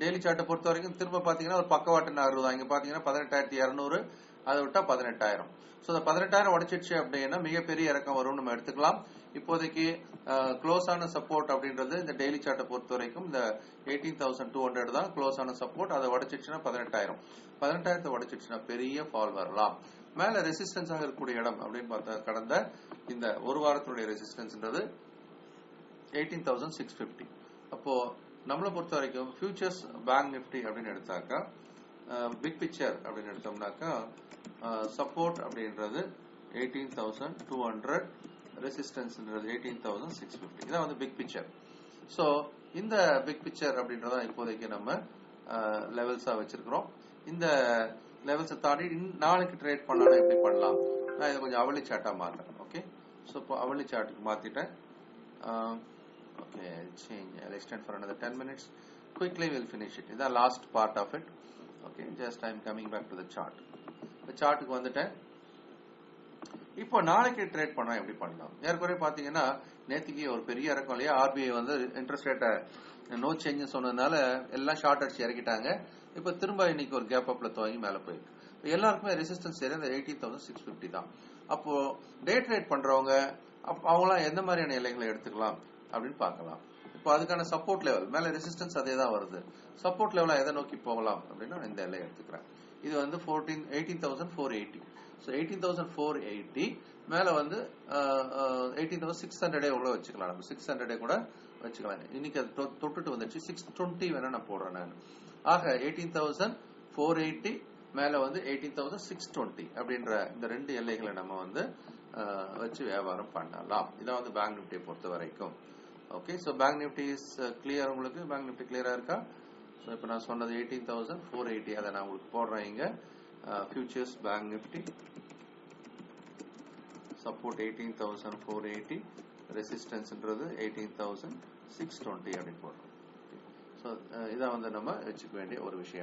Daily சார்ட்டை பொறுத்த வரைக்கும் திரும்ப பாத்தீங்கன்னா ஒரு பக்கவாட்டு நகர்வு தான் இங்க பாத்தீங்கன்னா பதினெட்டாயிரத்தி இரநூறு அதை விட்டா பதினெட்டாயிரம். ஸோ இந்த பதினெட்டாயிரம் உடைச்சிடுச்சு அப்படின்னா மிகப்பெரிய இறக்கம் வரும்னு நம்ம எடுத்துக்கலாம். இப்போதைக்கு க்ளோஸ் ஆன சப்போர்ட் அப்படின்றது இந்த டெய்லி சார்ட்டை பொறுத்த வரைக்கும் இந்த எயிட்டீன் தௌசண்ட் டூ ஹண்ட்ரட் தான் க்ளோஸ் ஆன சப்போர்ட் அதை உடைச்சிடுச்சுன்னா பதினெட்டாயிரம். பதினெட்டாயிரத்தை உடைச்சிடுச்சுன்னா பெரிய ஃபால் வரலாம். மேல ரெசிஸ்டன்ஸாக இருக்கக்கூடிய இடம் அப்படின்னு பார்த்தா கடந்த இந்த ஒரு வாரத்தினுடைய ரெசிஸ்டன்ஸ்ன்றது எயிட்டீன் தௌசண்ட் சிக்ஸ் ஃபிஃப்டி. அப்போ நம்மளை பொறுத்த வரைக்கும் ஃபியூச்சர்ஸ் பேங்க் நிஃப்டி அப்படின்னு எடுத்தாக்கா பிக் பிக்சர் அப்படின்னு எடுத்தோம்னாக்கா சப்போர்ட் அப்படின்றது எயிட்டீன் தௌசண்ட் டூ ஹண்ட்ரட் ரெசிஸ்டன்ஸ்ன்றது எயிட்டீன் தௌசண்ட் சிக்ஸ் ஃபிஃப்டி இதான் வந்து பிக் பிக்சர் ஸோ இந்த பிக் பிக்சர் அப்படின்றத இப்போதைக்கு நம்ம லெவல்ஸா வச்சிருக்கிறோம். இந்த லெவல்ஸை தாண்டி இன்- நாளைக்கு ட்ரேட் பண்ணலாம் எப்படி பண்ணலாம்? நான் இதை கொஞ்சம் அவளி சாட்டாக மாற்றுறேன் ஓகே ஸோ இப்போ அவளி சாட்டுக்கு okay I'll change I'll extend for another 10 minutes. Quickly we'll finish it. இதான் last part of it okay just I'm coming back to chart. Chart இந்த சார்ட்டுக்கு வந்துட்டேன். இப்போ நாளைக்கு ட்ரேட் பண்ணா எப்படி பண்ணலாம்? ஏற்கனவே பாத்தீங்கன்னா நேத்திக்கு ஒரு பெரிய இறக்கம் இல்லையா? ஆர்பிஐ வந்து இன்ட்ரெஸ்ட் ரேட்டை நோ சேஞ்ச் சொன்னதுனால எல்லாம் ஷார்ட் அடிச்சு இறக்கிட்டாங்க. இப்போ திரும்ப இன்னைக்கு ஒரு கேப் அப்ல துவங்கி மேல போயிருக்கு. எல்லாருக்குமே ரெசிஸ்டன்ஸ் ஏரியா அந்த எயிட்டீன் தௌசண்ட் சிக்ஸ் ஃபிஃப்டி தான். அப்போ டே ட்ரேட் பண்றவங்க அவங்களாம் எந்த மாதிரியான இலைகளை எடுத்துக்கலாம்? அப்படின்னு பார்க்கலாம். இப்போ அதுக்கான சப்போர்ட் லெவல் மேல ரெசிஸ்டன்ஸ் அதே தான் வருது. சப்போர்ட் லெவலாக எதை நோக்கி போகலாம் அப்படின்னா நான் இந்த எல்லை எடுத்துக்கிறேன். இது வந்து fourteen eighteen thousand four eighty so eighteen thousand four eighty மேலே வந்து எயிட்டீன் தௌசண்ட் சிக்ஸ் ஹண்ட்ரடே உள்ள வச்சுக்கலாம். நம்ம சிக்ஸ் ஹண்ட்ரடே கூட வச்சுக்கலாம். இன்னைக்கு அது தொ- தொட்டுட்டு வந்துச்சு சிக்ஸ் டுவெண்ட்டி வேணா நான் போடுறேன் நான். ஆக எயிட்டீன் தௌசண்ட் ஃபோர் எயிட்டி மேலே வந்து எயிட்டீன் தௌசண்ட் சிக்ஸ் டுவெண்ட்டி அப்படின்ற இந்த ரெண்டு எல்லைகளை நம்ம வந்து வச்சு வியாபாரம் பண்ணலாம். இதான் வந்து பேங்க் நிஃப்டியை பொறுத்த வரைக்கும் okay so bank Nifty is clear உங்களுக்கு? பேங்க் நிஃப்டி கிளியராக இருக்கா? ஸோ இப்போ நான் சொன்னது எயிட்டீன் தௌசண்ட் ஃபோர் எயிட்டி அதை நான் உங்களுக்கு போடுறேன் இங்கே. Futures bank Nifty support eighteen thousand four eighty ரெசிஸ்டன்ஸ்ன்றது eighteen thousand six twenty அப்படின்னு போடுறோம். ஸோ uh, இதை வந்து நம்ம வச்சுக்க வேண்டிய ஒரு விஷயம்.